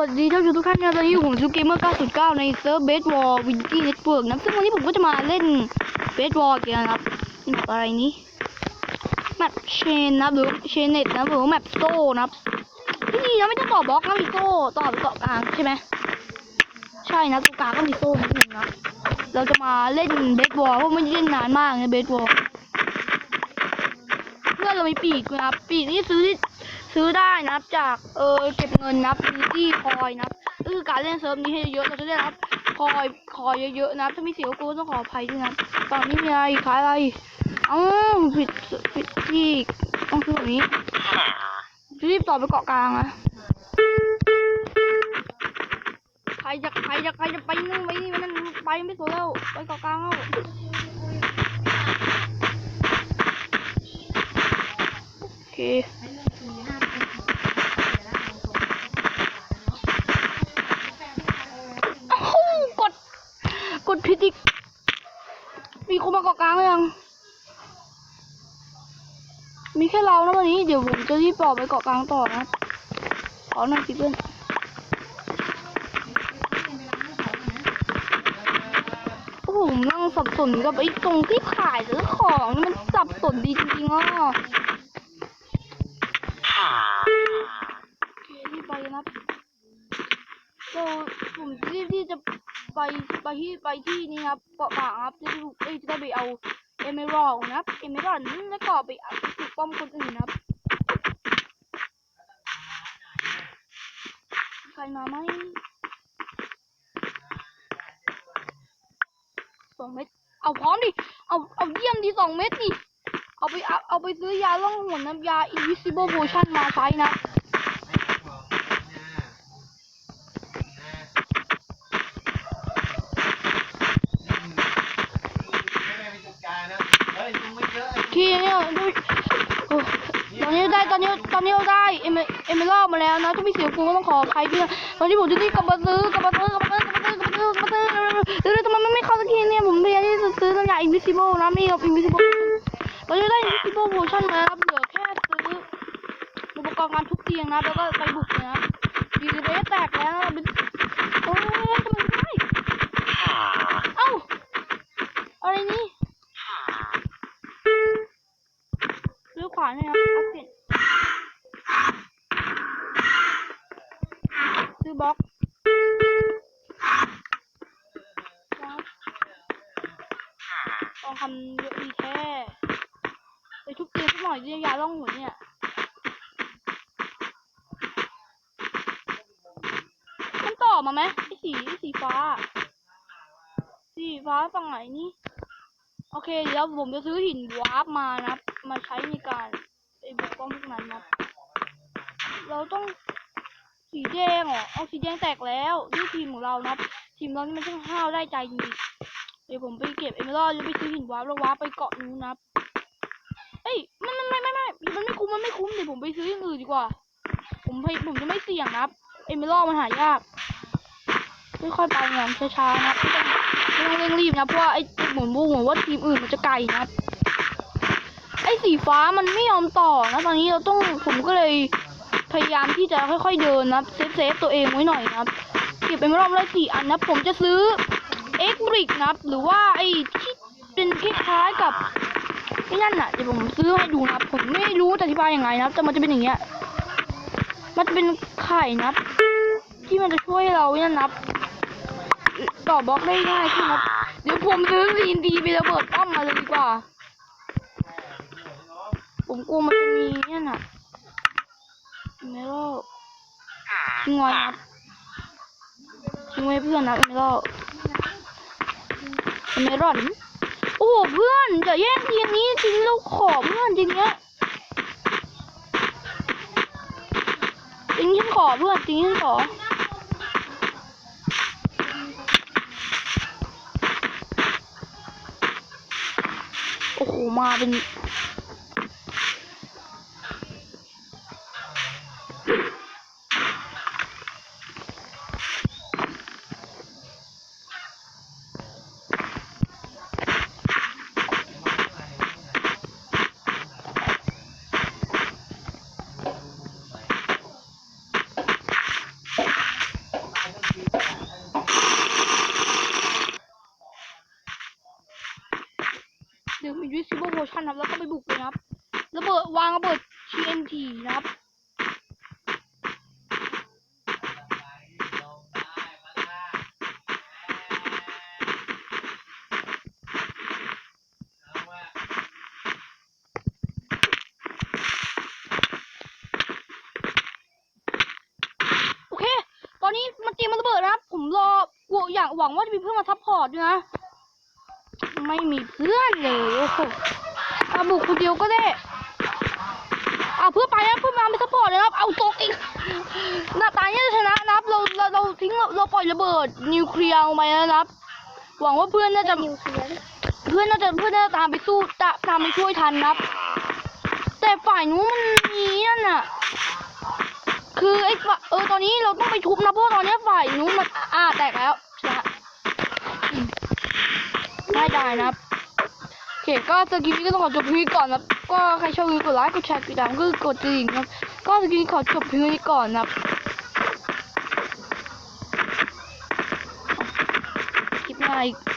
วัสดีท่านผู้ชมทุกท่านนะตอนนี้อยู่ผมซูเกมเมอร์ 909 ในเซิร์ฟเบสวอลวินตี้เน็ตเวิร์กนะซึ่งวันนี้ผมก็จะมาเล่นเบสวอลกันนะครับแมปอะไรนี้แมปเชนนะหรือเชนเน็ตนะหรือแมปโซ่นะครับที่นี่นะไม่ต้องต่อบล็อกนะมีโซ่ต่อไปเกาะกลางใช่ไหมใช่นะตรงกลางก็มีโซ่นิดนึงนะเราจะมาเล่นเบสวอลเพราะไม่เล่นนานมากนะเบสวอลเพื่อนเรามีปีกนะครับปีกนี่ซื้อที่ ซื้อได้นับจากเออเก็บเงินนับดีที่คอยนะครับก็คือการเล่นเซิร์ฟนี้ให้เยอะเราจะได้รับคอยคอยเยอะๆนับถ้ามีเสียงกูต้องขออภัยด้วยนะครับฝั่งนี้มีอะไรขายอะไรเอ้าผิดผิดที่ต้องคือแบบนี้รีบต่อไปเกาะกลางอะใครจะใครจะใครจะไปนู่นไปนี่มันนั่นไปไม่สนแล้วไปเกาะกลางแล้วโอเค อ้าวกด กดผิดอีก มีคนมาเกาะกลางหรือยัง มีแค่เรานะวันนี้ เดี๋ยวผมจะรีบต่อไปเกาะกลางต่อนะขอหน่อยสิเพื่อนโอ้โหผมนั่งสับสนกับไอ้ตรงที่ขายซื้อของนี่มันสับสนดีจริงๆอะรีบไปนะครับก็ผมรีบที่จะไปไปที่ไปที่นี่ครับเกาะป่าครับจะได้เอ้ยจะได้ไปเอา เอเมอรัลนะครับ เอเมอรัลแล้วก็ไปอาไปปลุกป้อมคนอื่นนะครับ ใครมาไหมสองเม็ด เอาพร้อมดิ เอาเอาเยี่ยมดิสองเม็ดดิ เอาไปเอาเอาไปซื้อยาล่องหนน้ำยา invisible potion มาใช้นะ ทีเนี่ยดูโอ้ ตอนนี้ตอนนี้เราได้เอเมเอเมอรัลมาแล้วนะถ้าม่เสียกูก็ต้องขออภัยด้วยตอนนี้ผมจะรีบกลับมาซื้อกลับมาซื้อกลับมาซื้อกลับมาซื้อกลับมาซื้อกลับมาซื้อเดี๋ยวทำไมมันไม่เข้าสักทีเนี่ยผมพยายามที่จะซื้อน้ำยา invisible นะมีกับ invisible ตอนนี้ได้ invisible potion มาครับเหลือแค่ซื้ออุปกรณ์การทุบเตียงนะแล้วก็ไปบุกนะดีเรสแตกแล้วนโอ้ยทำไมได้เอ้าอะไรนี่ซื้อขวานนะครับเอาเปลี่ยนซื้อ บล็อกต้องทำเยอะดีแท้ไปทุบเตียงสักหน่อยดิยาล่องหนเนี่ยมันต่อมาไหมไอ้สีไอ้สีฟ้า สีฟ้าฝั่งไหนนี่ โอเค เดี๋ยวผมจะซื้อหินวาร์ปมานะ มาใช้ในการไอ้บุกป้องพวกนั้นนะเราต้อง สีแดงเหรอเอาสีแดงแตกแล้วนี่ทีมของเรานับทีมเรานี่มันช่างห้าวได้ใจจริงเดี๋ยวผมไปเก็บเอเมอรัลด์แล้วไปซื้อหินวาร์ปแล้ววาร์ปไปเกาะนู้นนะครับเอ้ยมันมันไม่ไม่ไม่มันไม่คุ้มมันไม่คุ้มเดี๋ยวผมไปซื้ออย่างอื่นดีกว่า ผมไปผมจะไม่เสี่ยงนับเอเมอรัลด์มันหายากไม่ค่อยไปงานช้าๆนับไม่ต้องเร่งรีบนะเพราะว่าไอ้หมือนบูเหมือนว่าทีมอื่นมันจะไกลนะครับไอ้สีฟ้ามันไม่ยอมต่อนะตอนนี้เราต้องผมก็เลย พยายามที่จะค่อยๆเดินนับเซฟเซฟตัวเองไว้หน่อยนับเก็บไปไม่รอบละสี่อันนะผมจะซื้อเอ็กบริกนับหรือว่าไอ้ที่เป็นคล้ายๆกับไอ้นั่นน่ะเดี๋ยวผมซื้อให้ดูนับผมไม่รู้จะอธิบายยังไงนับแต่มันจะเป็นอย่างเงี้ยมันจะเป็นไข่นับที่มันจะช่วยเราเนี่ยนับต่อบล็อกได้ง่ายขึ้นครับเดี๋ยวผมซื้อซีนดีไประเบิดป้อมมาเลยดีกว่า ผมกลัวมันจะมีเนี่ยน่ะ เมโลทิ้งไว้ครับทิ้งไว้เพื่อนนะเมโลเมรอนโอ้เพื่อนจะแย่งทีมนี้จริงเราขอเพื่อนจริงเนี้ยจริงฉันขอเพื่อนจริงฉันขอโอ้โหมาเป็น ชั่นครับแล้วก็ไปบุกเลยนะครับระเบิดวางระเบิด TNT นะครับโอเคตอนนี้มันเตรียมมันระเบิดนะครับ ผมรอหวังอยากหวังว่าจะมีเพื่อนมาซัพพอร์ตด้วยนะ ไม่มีเพื่อนเลย โอ้โห อาบุกคนเดียวก็ได้อ่าเพื่อไปนะเพื่อมาไม่ซัพอร์ตเลยนะครับ เอาตกอีกหน้าตาเนี่ยชนะนะครับเราเราเราทิ้งเราเราปล่อยระเบิดนิวเคลียร์ลงไปนะครับ หวังว่าเพื่อนน่าจะเพื่อนน่าจะเพื่อนน่าจะตามไปสู้ตะตามไปช่วยทันนะครับ แต่ฝ่ายนู้นมันมีนั่นน่ะคือไอ้ฝ่าเออตอนนี้เราต้องไปทุบนะเพราะตอนนี้ฝ่ายนู้นมันอ่าแตกแล้วชนะอืมได้ได้นะครับ เคก็สกิปนี้ก็ต้องขอจบเพียงนี้ก่อนนะก็ใครชอบกดไลค์กดแชร์กดติดตามก็กดกระดิ่งครับก็สกิปนี้ขอจบเพียงนี้ก่อนนะครับคลิปหน้าอีก